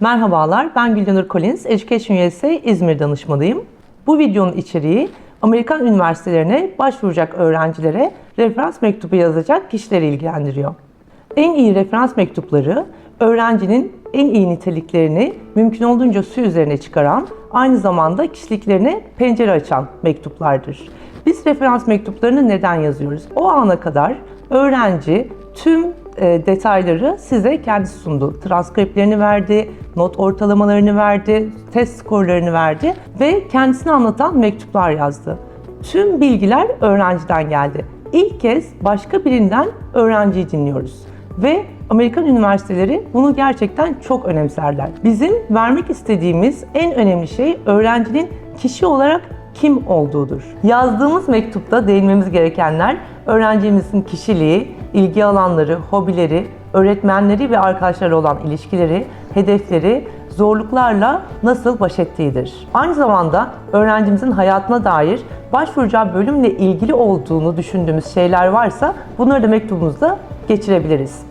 Merhabalar, ben Güldenur Collins, Education USA İzmir danışmanıyım. Bu videonun içeriği Amerikan üniversitelerine başvuracak öğrencilere referans mektubu yazacak kişileri ilgilendiriyor. En iyi referans mektupları öğrencinin en iyi niteliklerini mümkün olduğunca su üzerine çıkaran, aynı zamanda kişiliklerine pencere açan mektuplardır. Biz referans mektuplarını neden yazıyoruz? O ana kadar öğrenci tüm detayları size kendisi sundu. Transkriplerini verdi, not ortalamalarını verdi, test skorlarını verdi ve kendisini anlatan mektuplar yazdı. Tüm bilgiler öğrenciden geldi. İlk kez başka birinden öğrenciyi dinliyoruz. Ve Amerikan üniversiteleri bunu gerçekten çok önemserler. Bizim vermek istediğimiz en önemli şey öğrencinin kişi olarak kim olduğudur. Yazdığımız mektupta değinmemiz gerekenler öğrencimizin kişiliği, ilgi alanları, hobileri, öğretmenleri ve arkadaşları olan ilişkileri, hedefleri, zorluklarla nasıl baş ettiğidir. Aynı zamanda öğrencimizin hayatına dair başvuracağı bölümle ilgili olduğunu düşündüğümüz şeyler varsa bunları da mektubumuzda geçirebiliriz.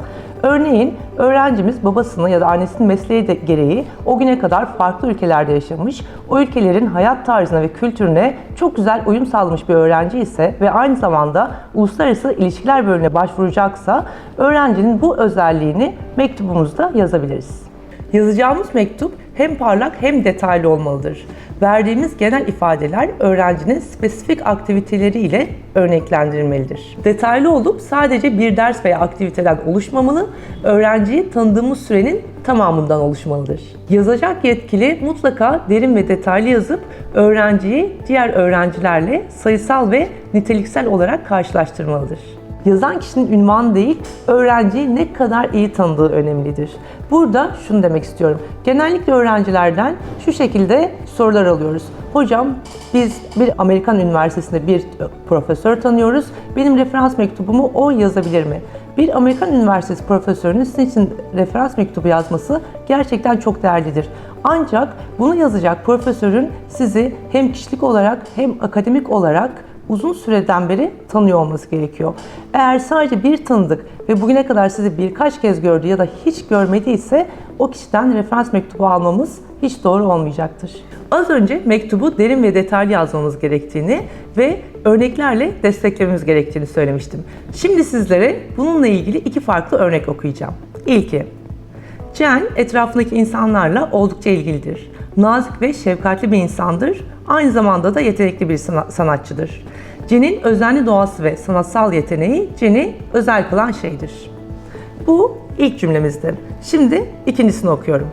Örneğin öğrencimiz babasını ya da annesinin mesleği de gereği o güne kadar farklı ülkelerde yaşamış, o ülkelerin hayat tarzına ve kültürüne çok güzel uyum sağlamış bir öğrenci ise ve aynı zamanda uluslararası ilişkiler bölümüne başvuracaksa öğrencinin bu özelliğini mektubumuzda yazabiliriz. Yazacağımız mektup hem parlak hem detaylı olmalıdır. Verdiğimiz genel ifadeler öğrencinin spesifik aktiviteleri ile örneklendirilmelidir. Detaylı olup sadece bir ders veya aktiviteden oluşmamalı, öğrenciyi tanıdığımız sürenin tamamından oluşmalıdır. Yazacak yetkili mutlaka derin ve detaylı yazıp öğrenciyi diğer öğrencilerle sayısal ve niteliksel olarak karşılaştırmalıdır. Yazan kişinin ünvanı değil, öğrenciyi ne kadar iyi tanıdığı önemlidir. Burada şunu demek istiyorum. Genellikle öğrencilerden şu şekilde sorular alıyoruz. Hocam biz bir Amerikan üniversitesinde bir profesör tanıyoruz. Benim referans mektubumu o yazabilir mi? Bir Amerikan üniversitesi profesörünün sizin için referans mektubu yazması gerçekten çok değerlidir. Ancak bunu yazacak profesörün sizi hem kişilik olarak hem akademik olarak uzun süreden beri tanıyor olması gerekiyor. Eğer sadece bir tanıdık ve bugüne kadar sizi birkaç kez gördü ya da hiç görmediyse o kişiden referans mektubu almamız hiç doğru olmayacaktır. Az önce mektubu derin ve detaylı yazmamız gerektiğini ve örneklerle desteklememiz gerektiğini söylemiştim. Şimdi sizlere bununla ilgili iki farklı örnek okuyacağım. İlki, Jen etrafındaki insanlarla oldukça ilgilidir. Nazik ve şefkatli bir insandır. Aynı zamanda da yetenekli bir sanatçıdır. Jen'in özenli doğası ve sanatsal yeteneği Jen'i özel kılan şeydir. Bu ilk cümlemizdi. Şimdi ikincisini okuyorum.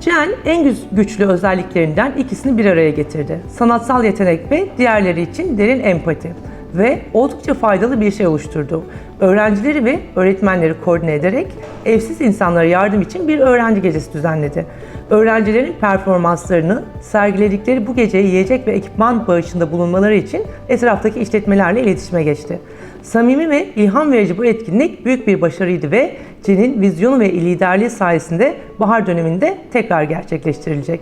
Jen en güçlü özelliklerinden ikisini bir araya getirdi. Sanatsal yetenek ve diğerleri için derin empati ve oldukça faydalı bir şey oluşturdu. Öğrencileri ve öğretmenleri koordine ederek evsiz insanlara yardım için bir öğrenci gecesi düzenledi. Öğrencilerin performanslarını sergiledikleri bu geceye yiyecek ve ekipman bağışında bulunmaları için etraftaki işletmelerle iletişime geçti. Samimi ve ilham verici bu etkinlik büyük bir başarıydı ve Cin'in vizyonu ve liderliği sayesinde bahar döneminde tekrar gerçekleştirilecek.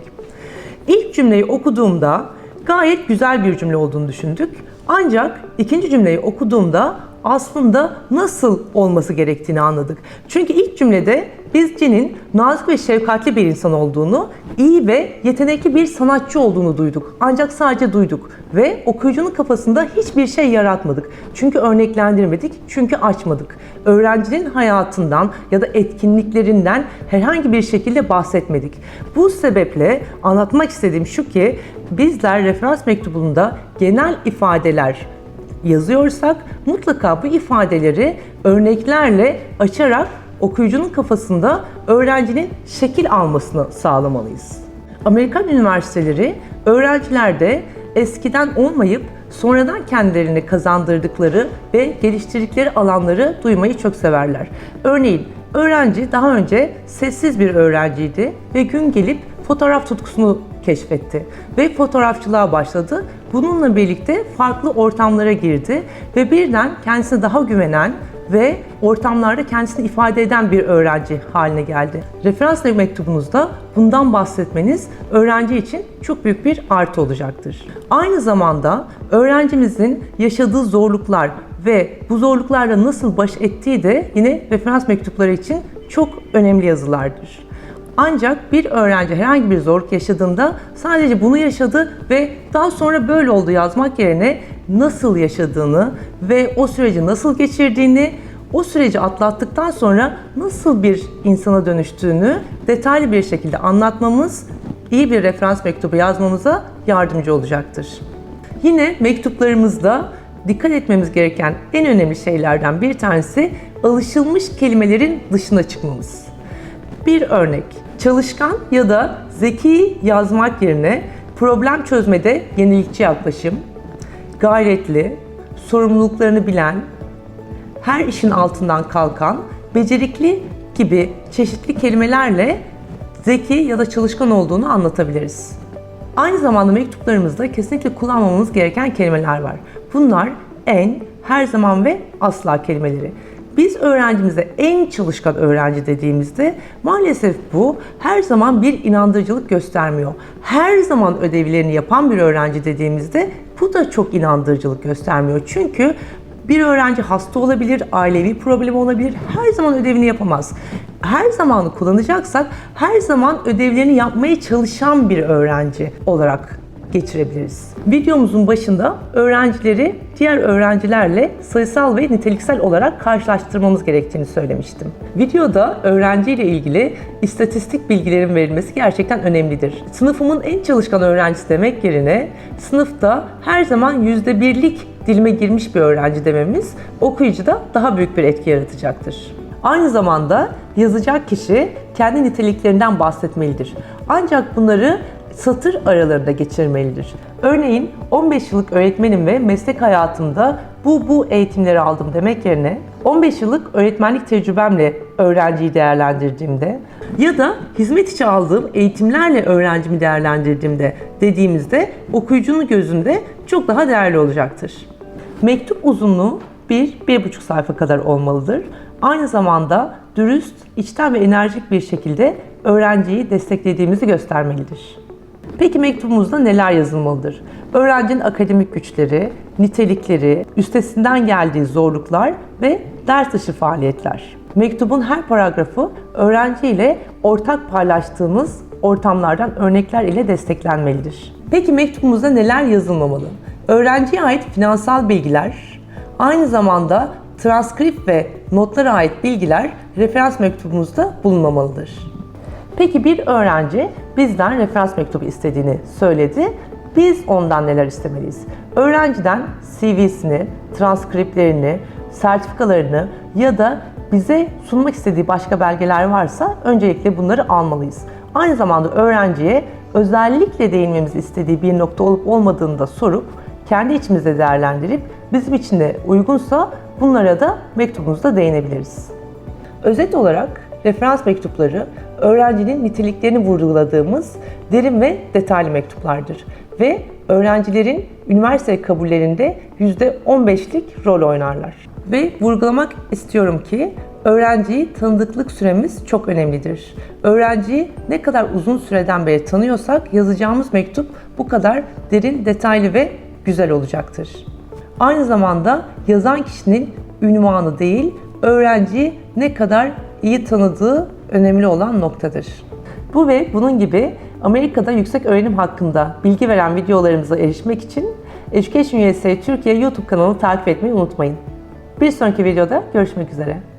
İlk cümleyi okuduğumda gayet güzel bir cümle olduğunu düşündük. Ancak ikinci cümleyi okuduğumda aslında nasıl olması gerektiğini anladık. Çünkü ilk cümlede biz Cin'in nazik ve şefkatli bir insan olduğunu, iyi ve yetenekli bir sanatçı olduğunu duyduk. Ancak sadece duyduk ve okuyucunun kafasında hiçbir şey yaratmadık. Çünkü örneklendirmedik, çünkü açmadık. Öğrencinin hayatından ya da etkinliklerinden herhangi bir şekilde bahsetmedik. Bu sebeple anlatmak istediğim şu ki bizler referans mektubunda genel ifadeler yazıyorsak mutlaka bu ifadeleri örneklerle açarak okuyucunun kafasında öğrencinin şekil almasını sağlamalıyız. Amerikan üniversiteleri öğrencilerde eskiden olmayıp sonradan kendilerini kazandırdıkları ve geliştirdikleri alanları duymayı çok severler. Örneğin öğrenci daha önce sessiz bir öğrenciydi ve gün gelip fotoğraf tutkusunu keşfetti ve fotoğrafçılığa başladı. Bununla birlikte farklı ortamlara girdi ve birden kendisine daha güvenen ve ortamlarda kendisini ifade eden bir öğrenci haline geldi. Referans mektubunuzda bundan bahsetmeniz öğrenci için çok büyük bir artı olacaktır. Aynı zamanda öğrencimizin yaşadığı zorluklar ve bu zorluklarla nasıl baş ettiği de yine referans mektupları için çok önemli yazılardır. Ancak bir öğrenci herhangi bir zorluk yaşadığında sadece bunu yaşadı ve daha sonra böyle oldu yazmak yerine nasıl yaşadığını ve o süreci nasıl geçirdiğini, o süreci atlattıktan sonra nasıl bir insana dönüştüğünü detaylı bir şekilde anlatmamız iyi bir referans mektubu yazmamıza yardımcı olacaktır. Yine mektuplarımızda dikkat etmemiz gereken en önemli şeylerden bir tanesi alışılmış kelimelerin dışına çıkmamız. Bir örnek, çalışkan ya da zeki yazmak yerine problem çözmede yenilikçi yaklaşım, gayretli, sorumluluklarını bilen, her işin altından kalkan, becerikli gibi çeşitli kelimelerle zeki ya da çalışkan olduğunu anlatabiliriz. Aynı zamanda mektuplarımızda kesinlikle kullanmamamız gereken kelimeler var. Bunlar en, her zaman ve asla kelimeleri. Biz öğrencimize en çalışkan öğrenci dediğimizde maalesef bu her zaman bir inandırıcılık göstermiyor. Her zaman ödevlerini yapan bir öğrenci dediğimizde bu da çok inandırıcılık göstermiyor. Çünkü bir öğrenci hasta olabilir, ailevi problemi olabilir, her zaman ödevini yapamaz. Her zamanı kullanacaksak her zaman ödevlerini yapmaya çalışan bir öğrenci olarak geçirebiliriz. Videomuzun başında öğrencileri diğer öğrencilerle sayısal ve niteliksel olarak karşılaştırmamız gerektiğini söylemiştim. Videoda öğrenci ile ilgili istatistik bilgilerin verilmesi gerçekten önemlidir. Sınıfımın en çalışkan öğrencisi demek yerine sınıfta her zaman yüzde birlik dilime girmiş bir öğrenci dememiz okuyucuda daha büyük bir etki yaratacaktır. Aynı zamanda yazacak kişi kendi niteliklerinden bahsetmelidir. Ancak bunları satır aralarında geçirmelidir. Örneğin 15 yıllık öğretmenim ve meslek hayatımda bu bu eğitimleri aldım demek yerine 15 yıllık öğretmenlik tecrübemle öğrenciyi değerlendirdiğimde ya da hizmet içi aldığım eğitimlerle öğrencimi değerlendirdiğimde dediğimizde okuyucunun gözünde çok daha değerli olacaktır. Mektup uzunluğu 1-1,5 sayfa kadar olmalıdır. Aynı zamanda dürüst, içten ve enerjik bir şekilde öğrenciyi desteklediğimizi göstermelidir. Peki mektubumuzda neler yazılmalıdır? Öğrencinin akademik güçleri, nitelikleri, üstesinden geldiği zorluklar ve ders dışı faaliyetler. Mektubun her paragrafı öğrenci ile ortak paylaştığımız ortamlardan örnekler ile desteklenmelidir. Peki mektubumuzda neler yazılmamalı? Öğrenciye ait finansal bilgiler, aynı zamanda transkript ve notlara ait bilgiler referans mektubumuzda bulunmamalıdır. Peki bir öğrenci bizden referans mektubu istediğini söyledi. Biz ondan neler istemeliyiz? Öğrenciden CV'sini, transkriplerini, sertifikalarını ya da bize sunmak istediği başka belgeler varsa öncelikle bunları almalıyız. Aynı zamanda öğrenciye özellikle değinmemizi istediği bir nokta olup olmadığını da sorup kendi içimizde değerlendirip bizim için de uygunsa bunlara da mektubumuzda değinebiliriz. Özet olarak referans mektupları öğrencinin niteliklerini vurguladığımız derin ve detaylı mektuplardır ve öğrencilerin üniversite kabullerinde %15'lik rol oynarlar. Ve vurgulamak istiyorum ki öğrenciyi tanıdıklık süremiz çok önemlidir. Öğrenciyi ne kadar uzun süreden beri tanıyorsak yazacağımız mektup bu kadar derin, detaylı ve güzel olacaktır. Aynı zamanda yazan kişinin ünvanı değil, öğrenciyi ne kadar iyi tanıdığı önemli olan noktadır. Bu ve bunun gibi Amerika'da yüksek öğrenim hakkında bilgi veren videolarımıza erişmek için Education USA Türkiye YouTube kanalını takip etmeyi unutmayın. Bir sonraki videoda görüşmek üzere.